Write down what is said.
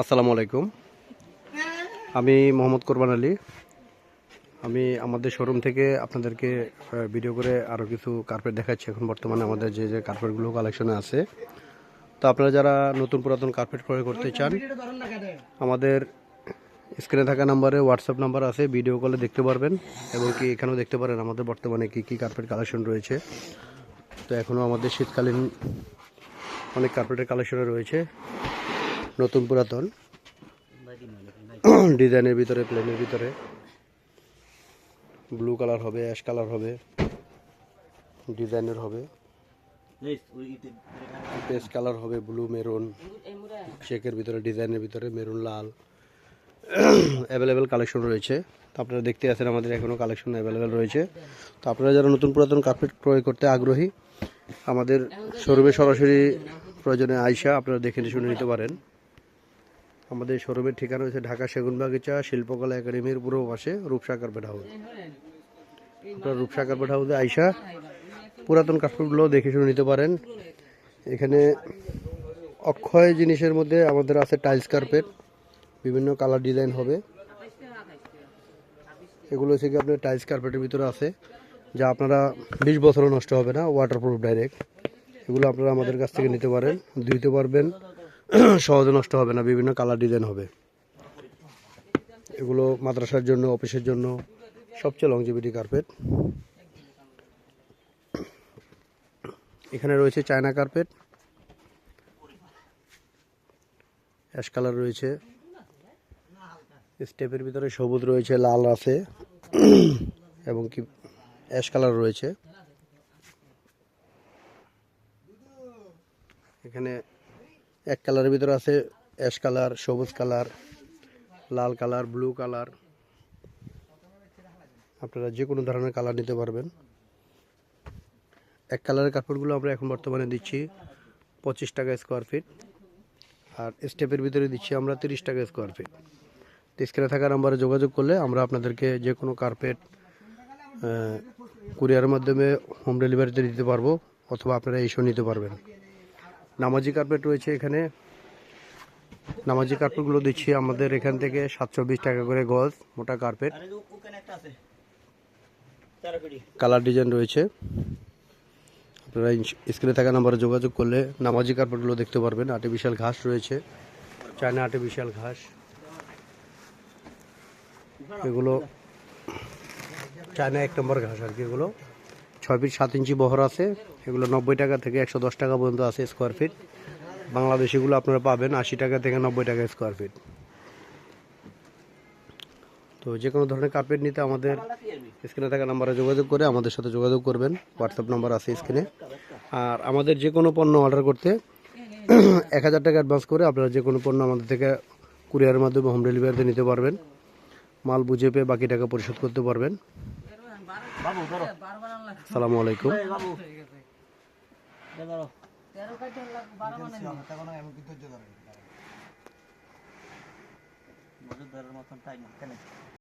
আসসালামু আলাইকুম। আমি মোহাম্মদ কোরবান আলী। আমি আমাদের শোরুম থেকে আপনাদেরকে ভিডিও করে আরও কিছু কার্পেট দেখাচ্ছি। এখন বর্তমানে আমাদের যে যে কার্পেটগুলো কালেকশনে আছে। তো আপনারা যারা নতুন পুরাতন কার্পেট ক্রয় করতে চান, আমাদের স্ক্রিনে থাকা নাম্বারে হোয়াটসঅ্যাপ নাম্বার আছে। ভিডিও কলে দেখতে পারবেন এবং কি এখানেও দেখতে পারেন আমাদের বর্তমানে কি কি কার্পেট কালেকশন রয়েছে। তো এখনও আমাদের শীতকালীন অনেক কার্পেটের কালেকশনে রয়েছে। নতুন পুরাতন। ডিজাইনের ভিতরে প্লেনের ভিতরে। ব্লু কালার হবে অ্যাশ কালার হবে। ডিজাইনের হবে। পেস্ট কালার হবে ব্লু মেরুন শেকের ভিতরে ডিজাইনের ভিতরে মেরুন লাল। অ্যাভেলেবেল কালেকশন রয়েছে। তো আপনারা দেখতে আছেন আমাদের এখনও কালেকশন অ্যাভেলেবেল রয়েছে। তো আপনারা যারা নতুন পুরাতন কার্পেট ক্রয় করতে আগ্রহী আমাদের শোরুমে সরাসরি প্রয়োজনে আইসা আপনারা দেখে শুনে নিতে পারেন। আমাদের শোরুমের ঠিকানা হচ্ছে ঢাকা সেগুনবাগিচা শিল্পকলা একাডেমির পূর্ব পাশে রূপসা কার্পেট হাউস। আপনারা রূপসা কার্পেট হাউসে আইসা পুরাতন কার্পেটগুলো দেখে শুনে নিতে পারেন। এখানে অক্ষয় জিনিসের মধ্যে আমাদের আছে টাইলস কার্পেট, বিভিন্ন কালার ডিজাইন হবে। এগুলো হচ্ছে কি আপনার টাইলস কার্পেটের ভিতরে আছে, যা আপনারা বিশ বছরও নষ্ট হবে না ওয়াটারপ্রুফ ডাইরেক্ট এগুলো আপনারা আমাদের কাছ থেকে নিতে পারেন, ধুইতে পারবেন। সহজে নষ্ট হবে না, বিভিন্ন কালার ডিজাইন হবে। এগুলো মাদ্রাসার জন্য, অফিসের জন্য সবচেয়ে লংজিভিটি কার্পেট এখানে রয়েছে চায়না কার্পেট অ্যাশ কালার রয়েছে। স্টেপের ভিতরে সবুজ রয়েছে, লাল আছে। এবং কি অ্যাশ কালার রয়েছে। এখানে এক কালারের ভিতরে আছে অ্যাশ কালার, সবুজ কালার, লাল কালার, ব্লু কালার। আপনারা যে কোনো ধরনের কালার নিতে পারবেন। এক কালারের কাপড়গুলো আমরা এখন বর্তমানে দিচ্ছি পঁচিশ টাকা স্কোয়ার ফিট আর স্টেপের ভিতরে দিচ্ছি আমরা তিরিশ টাকা স্কোয়ার ফিট স্ক্রিনে থাকা নাম্বারে যোগাযোগ করলে আমরা আপনাদেরকে যে কোনো কার্পেট কুরিয়ারের মাধ্যমে হোম ডেলিভারিতে দিতে পারব, অথবা আপনারা এসেও নিতে পারবেন। নামাজি কার্পেট রয়েছে এখানে। নামাজি কার্পেটগুলো দিচ্ছি আমাদের এখান থেকে সাতশো বিশ টাকা করে গজ, মোটা কার্পেট। কালার ডিজাইন রয়েছে। আপনারা স্ক্রিনে থাকা নাম্বারে যোগাযোগ করলে নামাজি কার্পেটগুলো দেখতে পারবেন। আর্টিফিশিয়াল ঘাস রয়েছে। চায়না আর্টিফিশিয়াল ঘাস। এগুলো চায়না এক নম্বর ঘাস আর কি এগুলো। ছয় ফিট সাত ইঞ্চি বহর আছে। এগুলো নব্বই টাকা থেকে একশো দশ টাকা পর্যন্ত আছে স্কোয়ার ফিট বাংলাদেশিগুলো আপনারা পাবেন আশি টাকা থেকে নব্বই টাকা স্কোয়ার ফিট তো যে কোনো ধরনের কার্পেট নিতে আমাদের স্ক্রিনে থাকা নাম্বারে যোগাযোগ করে আমাদের সাথে যোগাযোগ করবেন। হোয়াটসঅ্যাপ নাম্বার আছে স্ক্রিনে আর আমাদের যে কোনো পণ্য অর্ডার করতে এক হাজার টাকা অ্যাডভান্স করে আপনারা যে কোনো পণ্য আমাদের থেকে কুরিয়ারের মাধ্যমে হোম ডেলিভারিতে নিতে পারবেন। মাল বুঝে পেয়ে বাকি টাকা পরিশোধ করতে পারবেন। সালামু আলাইকুম। মজুদারের মতন টাইম কেন?